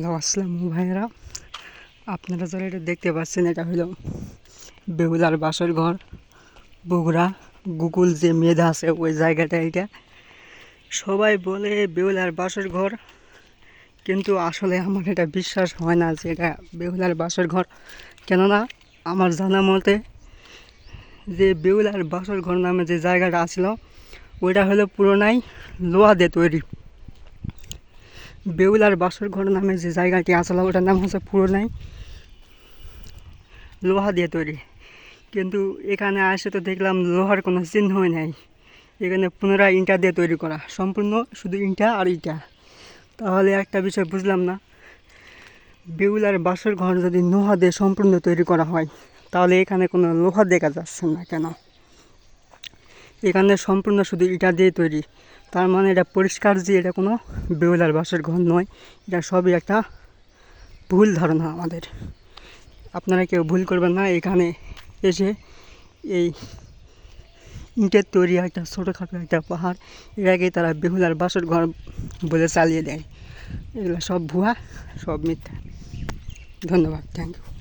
Hello, আসসালাম ভাইয়েরা। আপনারা যারা এটা দেখতে পাচ্ছেন, এটা হলো বেহুলার বাসর ঘর। বগুড়া, গুগল যে মেধা আছে, ওই জায়গাটা এটা সবাই বলে বেহুলার বাসর ঘর, কিন্তু আসলে আমার এটা বিশ্বাস হয় না যে এটা বেহুলার বাসর ঘর। কেননা আমার জানা মতে যে বেহুলার বাসর ঘর নামে যে জায়গাটা আছিল, ওইটা হলো পুরোনাই লোহা দিয়ে তৈরি। বেউলার বাসর ঘর নামে যে জায়গাটি আসলে ওটার নাম হচ্ছে পুরোনাই। লোহা দিয়ে তৈরি। কিন্তু এখানে আসে তো দেখলাম লোহার কোনো চিহ্নই নাই। এখানে পুনরায় ইঁটা দিয়ে তৈরি করা। সম্পূর্ণ শুধু ইঁটা আর ইঁটা। তাহলে একটা বিষয় বুঝলাম না। বেউলার বাসর ঘর যদি লোহা দিয়ে সম্পূর্ণ তৈরি করা হয়, তাহলে এখানে কোনো লোহা দেখা যাচ্ছে না কেন? এখানে সম্পূর্ণ শুধু ইটা দিয়ে তৈরি। তার মানে এটা পরিষ্কার যে এটা কোনো বেহুলার বাসের ঘর নয়, এটা সবই একটা ভুল ধারণা আমাদের। আপনারা কেউ ভুল করবেন না, এখানে এসে এই ইটের তৈরি একটা ছোটোখাটো একটা পাহাড় আগে তারা বেহুলার বাসর ঘর বলে চালিয়ে দেয়। এগুলো সব ভুয়া, সব মিথ্যা। ধন্যবাদ থ্যাংক ইউ